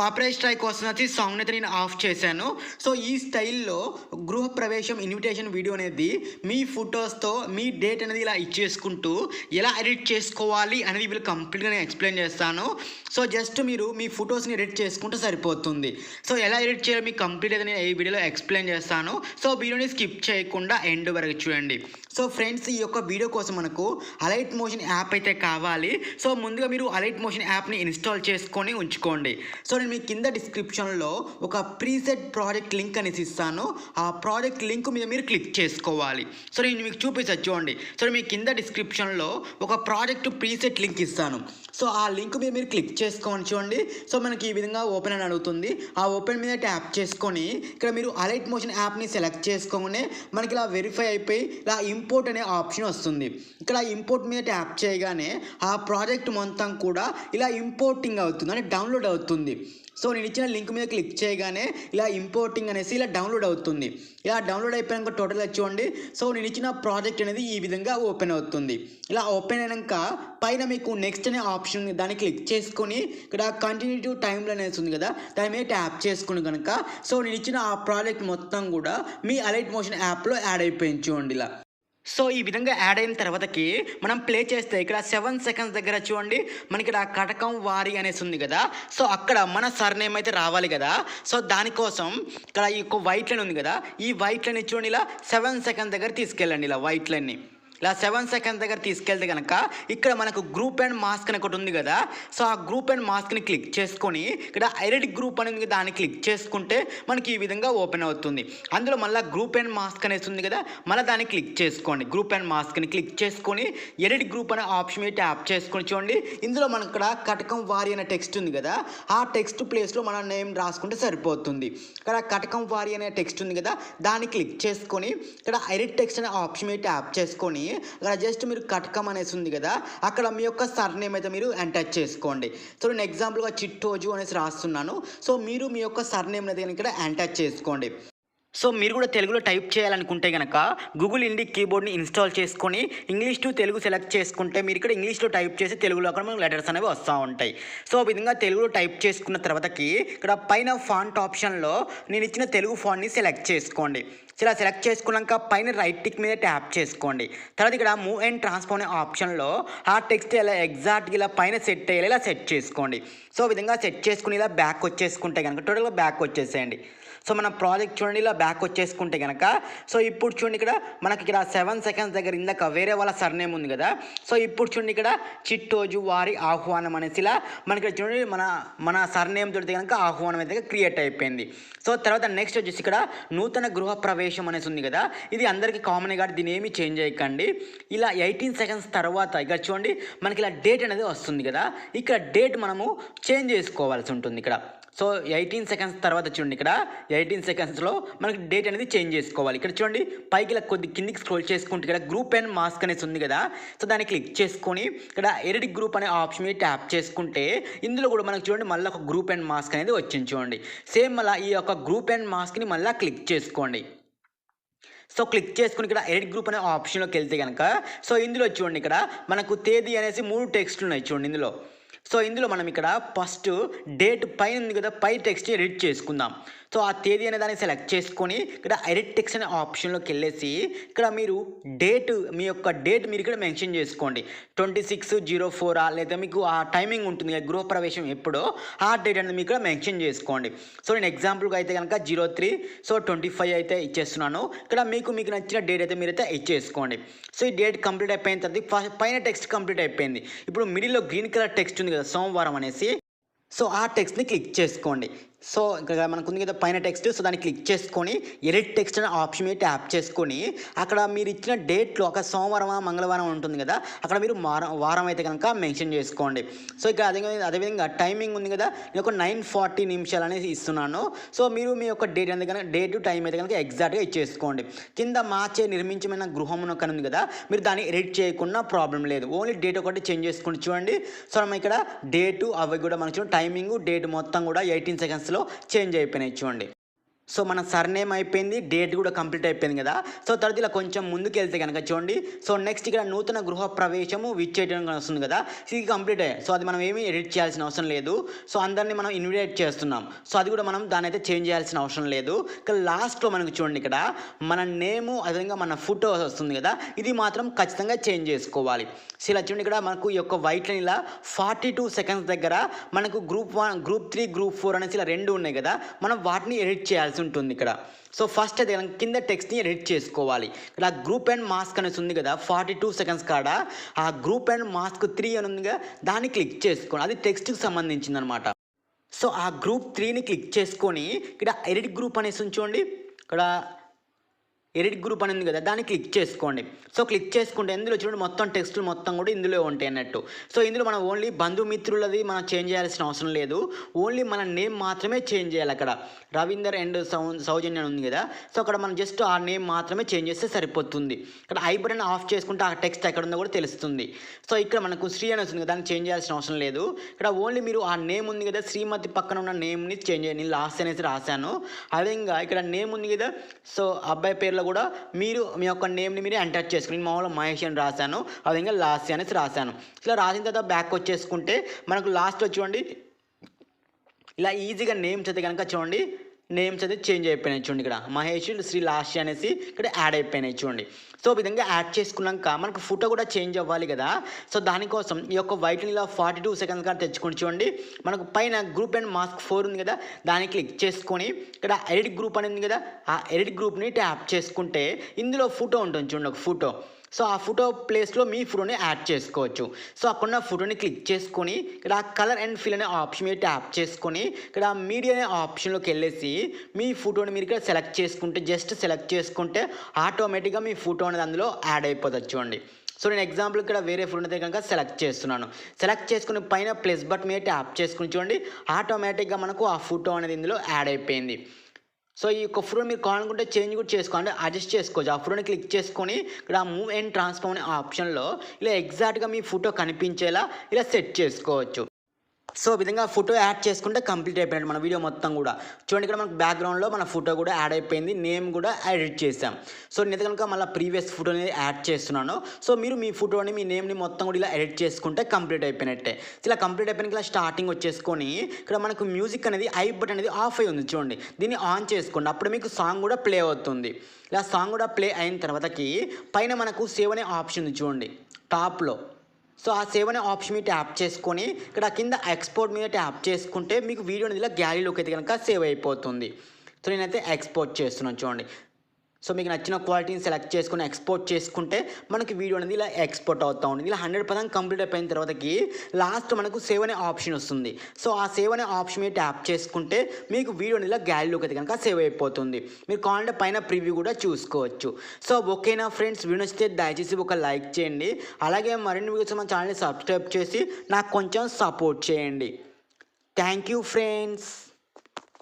Cooperate strike కోసం వచ్చి song అయితే నేను ఆఫ్ చేశాను. సో ఈ స్టైల్లో గృహ ప్రవేశం ఇన్విటేషన్ వీడియో అనేది మీ ఫొటోస్తో మీ డేట్ అనేది ఇలా ఇచ్చేసుకుంటూ ఎలా ఎడిట్ చేసుకోవాలి అనేది వీళ్ళు కంప్లీట్గా నేను ఎక్స్ప్లెయిన్ చేస్తాను. సో జస్ట్ మీరు మీ ఫొటోస్ని ఎడిట్ చేసుకుంటే సరిపోతుంది. సో ఎలా ఎడిట్ చేయాలో మీకు కంప్లీట్ అయితే నేను ఈ వీడియోలో ఎక్స్ప్లెయిన్ చేస్తాను. సో వీడియోని స్కిప్ చేయకుండా ఎండ్ వరకు చూడండి. సో ఫ్రెండ్స్ ఈ యొక్క వీడియో కోసం మనకు అలైట్ మోషన్ యాప్ అయితే కావాలి. సో ముందుగా మీరు అలైట్ మోషన్ యాప్ని ఇన్స్టాల్ చేసుకొని ఉంచుకోండి. సో నేను మీ కింద డిస్క్రిప్షన్లో ఒక ప్రీసెట్ ప్రాజెక్ట్ లింక్ అనేసి ఇస్తాను. ఆ ప్రాజెక్ట్ లింక్ మీద మీరు క్లిక్ చేసుకోవాలి. సో నేను మీకు చూపిస్తాను చూడండి. సో మీ కింద డిస్క్రిప్షన్లో ఒక ప్రాజెక్ట్ ప్రీసెట్ లింక్ ఇస్తాను. సో ఆ లింక్ మీద మీరు క్లిక్ చేసుకోండి. చూడండి. సో మనకి ఈ విధంగా ఓపెన్ అని అడుగుతుంది. ఆ ఓపెన్ మీద ట్యాప్ చేసుకొని ఇక్కడ మీరు అలైట్ మోషన్ యాప్ని సెలెక్ట్ చేసుకోగానే మనకి ఇలా వెరిఫై అయిపోయి ఇలా ఇంపోర్ట్ అనే ఆప్షన్ వస్తుంది. ఇక్కడ ఇంపోర్ట్ మీద ట్యాప్ చేయగానే ఆ ప్రాజెక్ట్ మొత్తం కూడా ఇలా ఇంపోర్టింగ్ అవుతుంది అంటే డౌన్లోడ్ అవుతుంది. సో నేను ఇచ్చిన లింక్ మీద క్లిక్ చేయగానే ఇలా ఇంపోర్టింగ్ అనేసి ఇలా డౌన్లోడ్ అవుతుంది. ఇలా డౌన్లోడ్ అయిపోయాక టోటల్ చూడండి. సో నేను ఇచ్చిన ప్రాజెక్ట్ అనేది ఈ విధంగా ఓపెన్ అవుతుంది. ఇలా ఓపెన్ అయినాక పైన మీకు నెక్స్ట్ అనే ఆప్షన్ దాన్ని క్లిక్ చేసుకొని ఇక్కడ కంటిన్యూ టు అనేసి ఉంది కదా దాని మీద ట్యాప్ చేసుకుని కనుక సో నేను ఇచ్చిన ఆ ప్రాజెక్ట్ మొత్తం కూడా మీ అలైట్ మోషన్ యాప్లో యాడ్ అయిపోయింది చూడండి ఇలా. సో ఈ విధంగా యాడ్ అయిన తర్వాతకి మనం ప్లే చేస్తే ఇక్కడ సెవెన్ సెకండ్స్ దగ్గర చూడండి మనకి ఇక్కడ కటకం వారి అనేసి ఉంది కదా. సో అక్కడ మన సర్నేమ్ అయితే రావాలి కదా. సో దానికోసం ఇక్కడ ఈ వైట్ లైన్ ఉంది కదా. ఈ వైట్ లైన్ చూడండి ఇలా సెవెన్ సెకండ్స్ దగ్గర తీసుకెళ్ళండి ఇలా వైట్ లైన్ని. ఇలా సెవెన్ సెకండ్స్ దగ్గర తీసుకెళ్తే కనుక ఇక్కడ మనకు గ్రూప్ అండ్ మాస్క్ అని ఒకటి ఉంది కదా. సో ఆ గ్రూప్ అండ్ మాస్క్ని క్లిక్ చేసుకొని ఇక్కడ ఐరెడ్ గ్రూప్ అనేది దాన్ని క్లిక్ చేసుకుంటే మనకి ఈ విధంగా ఓపెన్ అవుతుంది. అందులో మళ్ళీ గ్రూప్ అండ్ మాస్క్ అనేసి ఉంది కదా మళ్ళీ దాన్ని క్లిక్ చేసుకోండి. గ్రూప్ అండ్ మాస్క్ని క్లిక్ చేసుకొని ఎడిట్ గ్రూప్ అనే ఆప్షన్ మీద ట్యాప్ చేసుకొని చూడండి. ఇందులో మనకు ఇక్కడ కటకం వారి అనే టెక్స్ట్ ఉంది కదా ఆ టెక్స్ట్ ప్లేస్లో మన నేమ్ రాసుకుంటే సరిపోతుంది. ఇక్కడ కటకం వారి అనే టెక్స్ట్ ఉంది కదా దాన్ని క్లిక్ చేసుకొని ఇక్కడ ఐరెడ్ టెక్స్ట్ అనే ఆప్షన్ మీద ట్యాప్ చేసుకొని అక్కడ జస్ట్ మీరు కట్కం అనేసి ఉంది కదా అక్కడ మీ యొక్క సర్నేమ్ అయితే మీరు ఎంటర్ చేసుకోండి. సో నేను ఎగ్జాంపుల్గా చిట్టోజు అనేసి రాస్తున్నాను. సో మీరు మీ యొక్క సర్నేమ్ అయితే ఇక్కడ ఎంటర్ చేసుకోండి. సో మీరు కూడా తెలుగులో టైప్ చేయాలనుకుంటే కనుక గూగుల్ ఇండి కీబోర్డ్ని ఇన్స్టాల్ చేసుకొని ఇంగ్లీష్ టు తెలుగు సెలెక్ట్ చేసుకుంటే మీరు ఇక్కడ ఇంగ్లీష్లో టైప్ చేసి తెలుగులో అక్కడ మనకు లెటర్స్ అనేవి వస్తూ ఉంటాయి. సో విధంగా తెలుగులో టైప్ చేసుకున్న తర్వాతకి ఇక్కడ పైన ఫాంట్ ఆప్షన్లో నేను ఇచ్చిన తెలుగు ఫాంట్ని సెలెక్ట్ చేసుకోండి. ఇలా సెలెక్ట్ చేసుకున్నాక పైన రైట్ టిక్ మీద ట్యాప్ చేసుకోండి. తర్వాత ఇక్కడ మూవ్ అండ్ ట్రాన్స్ఫార్మ్ అనే ఆప్షన్లో ఆ టెక్స్ట్ ఇలా ఎగ్జాక్ట్గా ఇలా పైన సెట్ అయ్యేలా ఇలా సెట్ చేసుకోండి. సో విధంగా సెట్ చేసుకుని ఇలా బ్యాక్ వచ్చేసుకుంటే కనుక టోటల్గా బ్యాక్ వచ్చేసేయండి. సో మన ప్రాజెక్ట్ చూడండి ఇలా బ్యాక్ వచ్చేసుకుంటే కనుక సో ఇప్పుడు చూడండి ఇక్కడ మనకి ఇక్కడ సెవెన్ సెకండ్స్ దగ్గర ఇందాక వేరే వాళ్ళ సర్నేమ్ ఉంది కదా. సో ఇప్పుడు చూడండి ఇక్కడ చిట్టోజు వారి ఆహ్వానం అనేసి ఇలా మనకి ఇక్కడ చూడండి మన మన సర్నేమ్ తోటి కనుక ఆహ్వానం అయితే క్రియేట్ అయిపోయింది. సో తర్వాత నెక్స్ట్ వచ్చేసి ఇక్కడ నూతన గృహ ప్రవేశం అనేసి ఉంది కదా ఇది అందరికీ కామన్ కాబట్టి దీని ఏమి చేంజ్ చేయకండి. ఇలా ఎయిటీన్ సెకండ్స్ తర్వాత ఇక్కడ చూడండి మనకి ఇలా డేట్ అనేది వస్తుంది కదా ఇక్కడ డేట్ మనము చేంజ్ చేసుకోవాల్సి ఉంటుంది ఇక్కడ. సో ఎయిటీన్ సెకండ్స్ తర్వాత చూడండి ఇక్కడ ఎయిటీన్ సెకండ్స్లో మనకి డేట్ అనేది చేంజ్ చేసుకోవాలి. ఇక్కడ చూడండి పైకి ఇలా కొద్ది కిందికి స్క్రోల్ చేసుకుంటే ఇక్కడ గ్రూప్ అండ్ మాస్క్ అనేసి ఉంది కదా సో దాన్ని క్లిక్ చేసుకొని ఇక్కడ ఎడిట్ గ్రూప్ అనే ఆప్షన్ మీద ట్యాప్ చేసుకుంటే ఇందులో కూడా మనకు చూడండి మళ్ళీ ఒక గ్రూప్ అండ్ మాస్క్ అనేది వచ్చింది చూడండి. సేమ్ మళ్ళీ ఈ యొక్క గ్రూప్ అండ్ మాస్క్ని మళ్ళీ క్లిక్ చేసుకోండి. సో క్లిక్ చేసుకుని ఇక్కడ ఎడిట్ గ్రూప్ అనే ఆప్షన్లోకి వెళ్తే కనుక సో ఇందులో చూడండి ఇక్కడ మనకు తేదీ అనేసి మూడు టెక్స్ట్లు ఉన్నాయి చూడండి ఇందులో. సో ఇందులో మనం ఇక్కడ ఫస్ట్ డేట్ పైన ఉంది కదా పై టెక్స్ట్ ఎడిట్ చేసుకుందాం. సో ఆ తేదీ అనే దాన్ని సెలెక్ట్ చేసుకొని ఇక్కడ ఎడిట్ టెక్స్ట్ అనే ఆప్షన్లోకి వెళ్ళేసి ఇక్కడ మీరు డేట్ మీ యొక్క డేట్ మీరు ఇక్కడ మెన్షన్ చేసుకోండి. ట్వంటీ సిక్స్ జీరో ఫోరా లేదా మీకు ఆ టైమింగ్ ఉంటుంది కదా గృహప్రవేశం ఎప్పుడో ఆ డేట్ అనేది మీకు ఇక్కడ మెన్షన్ చేసుకోండి. సో నేను ఎగ్జాంపుల్గా అయితే కనుక zero three so twenty five అయితే ఇచ్చేస్తున్నాను. ఇక్కడ మీకు మీకు నచ్చిన డేట్ అయితే మీరైతే ఇచ్చేసుకోండి. సో ఈ డేట్ కంప్లీట్ అయిపోయిన తర్వాత ఫస్ట్ పైన టెక్స్ట్ కంప్లీట్ అయిపోయింది. ఇప్పుడు మిడిల్లో గ్రీన్ కలర్ టెక్స్ట్ ఉంది కదా సోమవారం అనేసి సో ఆ టెక్స్ట్ని క్లిక్ చేసుకోండి. సో ఇక్కడ మనకు ఉంది కదా పైన టెక్స్ట్ సో దాన్ని క్లిక్ చేసుకొని ఎడిట్ టెక్స్ట్ అనే ఆప్షన్ మీద ట్యాప్ చేసుకొని అక్కడ మీరు ఇచ్చిన డేట్లో ఒక సోమవారం మంగళవారం ఉంటుంది కదా అక్కడ మీరు వారం వారం అయితే కనుక మెన్షన్ చేసుకోండి. సో ఇక్కడ అదే అదేవిధంగా టైమింగ్ ఉంది కదా నేను ఒక నైన్ ఫార్టీ నిమిషాలు అనేది ఇస్తున్నాను. సో మీరు మీ యొక్క డేట్ అనేది కనుక డేట్ టైం అయితే కనుక ఎగ్జాక్ట్గా ఇచ్చేసుకోండి. కింద మార్చే నిర్మించమైన గృహం అని ఉంది కదా మీరు దాన్ని ఎడిట్ చేయకుండా ప్రాబ్లం లేదు. ఓన్లీ డేట్ ఒకటి చేంజ్ చేసుకోండి. చూడండి. సో మనం ఇక్కడ డేటు అవి కూడా మనకు చూడండి. టైమింగ్ డేట్ మొత్తం కూడా ఎయిటీన్ లో చేంజ్ అయిపోయినాయి చూడండి. సో మన సర్నేమ్ అయిపోయింది డేట్ కూడా కంప్లీట్ అయిపోయింది కదా. సో తర్వాత ఇలా కొంచెం ముందుకు వెళ్తే కనుక చూడండి. సో నెక్స్ట్ ఇక్కడ నూతన గృహ ప్రవేశము విచ్చేయడం వస్తుంది కదా. ఇది కంప్లీట్. అయ్యాయి సో అది మనం ఏమీ ఎడిట్ చేయాల్సిన అవసరం లేదు. సో అందరినీ మనం ఇన్విటేట్ చేస్తున్నాం. సో అది కూడా మనం దాని అయితే చేంజ్ చేయాల్సిన అవసరం లేదు. ఇక్కడ లాస్ట్లో మనకు చూడండి ఇక్కడ మన నేము అదేవిధంగా మన ఫోటో వస్తుంది కదా. ఇది మాత్రం ఖచ్చితంగా చేంజ్ చేసుకోవాలి. సో ఇలా చూడండి ఇక్కడ మనకు ఈ యొక్క వైట్ లైన్ ఇలా ఫార్టీ టూ సెకండ్స్ దగ్గర మనకు group one group three group four అనేసి ఇలా రెండు ఉన్నాయి కదా. మనం వాటిని ఎడిట్ చేయాల్సి ఉంటుంది ఇక్కడ. సో ఫస్ట్ అయితే మనం కింద టెక్స్ట్ని ఎడిట్ చేసుకోవాలి. ఇక్కడ గ్రూప్ అండ్ మాస్క్ అనేసి ఉంది కదా ఫార్టీ టూ సెకండ్స్ కాడ? ఆ గ్రూప్ అండ్ మాస్క్ త్రీ అని ఉంది కదా దాన్ని క్లిక్ చేసుకోండి. అది టెక్స్ట్కి సంబంధించింది అనమాట సో ఆ గ్రూప్ త్రీని క్లిక్ చేసుకొని ఇక్కడ ఎడిట్ గ్రూప్ అనేసి ఉంచోండి ఇక్కడ ఎడిట్ గ్రూప్ అని ఉంది కదా దాన్ని క్లిక్ చేసుకోండి. సో క్లిక్ చేసుకుంటే ఇందులో చూడండి మొత్తం టెక్స్టులు మొత్తం కూడా ఇందులో ఉంటాయి అన్నట్టు. సో ఇందులో మనం ఓన్లీ బంధుమిత్రులది మనం చేంజ్ చేయాల్సిన అవసరం లేదు. ఓన్లీ మన నేమ్ మాత్రమే చేంజ్ చేయాలి అక్కడ. రవీందర్ అండ్ సౌ సౌజన్య అని ఉంది కదా సో అక్కడ మనం జస్ట్ ఆ నేమ్ మాత్రమే చేంజ్ చేస్తే సరిపోతుంది. ఇక్కడ ఐ బటన్ ఆఫ్ చేసుకుంటే ఆ టెక్స్ట్ ఎక్కడ ఉందో కూడా తెలుస్తుంది. సో ఇక్కడ మనకు శ్రీ అని వస్తుంది కదా దాన్ని చేంజ్ చేయాల్సిన అవసరం లేదు. ఇక్కడ ఓన్లీ మీరు ఆ నేమ్ ఉంది కదా శ్రీమతి పక్కన ఉన్న నేమ్ని చేంజ్ చేయండి. నేను లాస్ట్ అనేసి రాశాను. అదేవిధంగా ఇక్కడ నేమ్ ఉంది కదా సో అబ్బాయి పేరు సైడ్లో కూడా మీరు మీ యొక్క నేమ్ని మీరు ఎంటర్ చేసుకుని మామూలు మామూలుగా మహేష్ అని రాశాను అదేవిధంగా లాస్ట్ అనేసి రాశాను. ఇట్లా రాసిన తర్వాత బ్యాక్ వచ్చేసుకుంటే మనకు లాస్ట్ చూడండి ఇలా ఈజీగా నేమ్స్ అయితే కనుక చూడండి నేమ్స్ అయితే చేంజ్ అయిపోయినాయి చూడండి ఇక్కడ. మహేష్ శ్రీ లాస్ట్ అనేసి ఇక్కడ యాడ్ అయిపోయినాయి చూడండి. సో విధంగా యాడ్ చేసుకున్నాక మనకు ఫోటో కూడా చేంజ్ అవ్వాలి కదా. సో దానికోసం ఈ యొక్క వైట్ ఇలా ఫార్టీ టూ సెకండ్స్ కానీ తెచ్చుకొని చూడండి. మనకు పైన గ్రూప్ అండ్ మాస్క్ ఫోర్ ఉంది కదా దాన్ని క్లిక్ చేసుకొని ఇక్కడ ఎడిట్ గ్రూప్ అని ఉంది కదా ఆ ఎడిట్ గ్రూప్ని ట్యాప్ చేసుకుంటే ఇందులో ఫోటో ఉంటుంది చూడండి ఒక ఫోటో సో ఆ ఫోటో ప్లేస్లో మీ ఫోటోని యాడ్ చేసుకోవచ్చు. సో అక్కడ ఫోటోని క్లిక్ చేసుకొని ఇక్కడ కలర్ అండ్ ఫిల్ అనే ఆప్షన్ మీద ట్యాప్ చేసుకొని ఇక్కడ మీడియా అనే ఆప్షన్లోకి వెళ్ళేసి మీ ఫోటోని మీరు ఇక్కడ సెలెక్ట్ చేసుకుంటే జస్ట్ సెలెక్ట్ చేసుకుంటే ఆటోమేటిక్గా మీ ఫోటో అనేది అందులో యాడ్ అయిపోతుంది చూడండి. సో నేను ఎగ్జాంపుల్ ఇక్కడ వేరే ఫోన్ అయితే కనుక సెలెక్ట్ చేస్తున్నాను. సెలెక్ట్ చేసుకుని పైన ప్లస్ బట్ మీద ట్యాప్ చేసుకుని చూడండి ఆటోమేటిక్గా మనకు ఆ ఫోటో అనేది ఇందులో యాడ్ అయిపోయింది. సో ఈ యొక్క ఫోటో మీరు కావాలనుకుంటే చేంజ్ కూడా చేసుకోండి అడ్జస్ట్ చేసుకోవచ్చు ఆ ఫోటోని క్లిక్ చేసుకొని ఇక్కడ మూవ్ అండ్ ట్రాన్స్ఫార్మ్ అనే ఆప్షన్లో ఇలా ఎగ్జాక్ట్గా మీ ఫోటో కనిపించేలా ఇలా సెట్ చేసుకోవచ్చు. సో విధంగా ఫోటో యాడ్ చేసుకుంటే కంప్లీట్ అయిపోయినట్టు మన వీడియో మొత్తం కూడా. చూడండి ఇక్కడ మనకు బ్యాక్గ్రౌండ్లో మన ఫోటో కూడా యాడ్ అయిపోయింది. నేమ్ కూడా ఎడిట్ చేసాం సో నేను కనుక మళ్ళీ ప్రీవియస్ ఫోటోని యాడ్ చేస్తున్నాను. సో మీరు మీ ఫోటోని మీ నేమ్ని మొత్తం కూడా ఇలా ఎడిట్ చేసుకుంటే కంప్లీట్ అయిపోయినట్టే. ఇలా కంప్లీట్ అయిపోయిన ఇలా స్టార్టింగ్ వచ్చేసుకొని ఇక్కడ మనకు మ్యూజిక్ అనేది ఐ బటన్ అనేది ఆఫ్ అయి ఉంది. చూడండి దీన్ని ఆన్ చేసుకోండి. అప్పుడు మీకు సాంగ్ కూడా ప్లే అవుతుంది. ఇలా సాంగ్ కూడా ప్లే అయిన తర్వాతకి పైన మనకు సేవ్ అనే ఆప్షన్ ఉంది. చూడండి టాప్లో సో ఆ సేవ్ అనే ఆప్షన్ మీద ట్యాప్ చేసుకొని ఇక్కడ కింద ఎక్స్పోర్ట్ మీద ట్యాప్ చేసుకుంటే మీకు వీడియో అనేది ఇలా గ్యాలరీలోకి అయితే కనుక సేవ్ అయిపోతుంది. సో నేనైతే ఎక్స్పోర్ట్ చేస్తున్నాను చూడండి. సో మీకు నచ్చిన క్వాలిటీని సెలెక్ట్ చేసుకుని ఎక్స్పోర్ట్ చేసుకుంటే మనకి వీడియో అనేది ఇలా ఎక్స్పోర్ట్ అవుతూ ఉంటుంది. ఇలా హండ్రెడ్ పర్సెంట్ కంప్లీట్ అయిపోయిన తర్వాతకి లాస్ట్ మనకు సేవ్ అనే ఆప్షన్ వస్తుంది. సో ఆ సేవ్ అనే ఆప్షన్ మీద ట్యాప్ చేసుకుంటే మీకు వీడియో అనేది ఇలా గ్యాలరీలోకి అయితే కనుక సేవ్ అయిపోతుంది. మీరు కావాలంటే పైన ప్రివ్యూ కూడా చూసుకోవచ్చు. సో ఓకేనా ఫ్రెండ్స్ వీడియో నచ్చితే దయచేసి ఒక లైక్ చేయండి. అలాగే మరిన్ని వీడియోస్ మన ఛానల్ని సబ్స్క్రైబ్ చేసి నాకు కొంచెం సపోర్ట్ చేయండి. Thank you friends.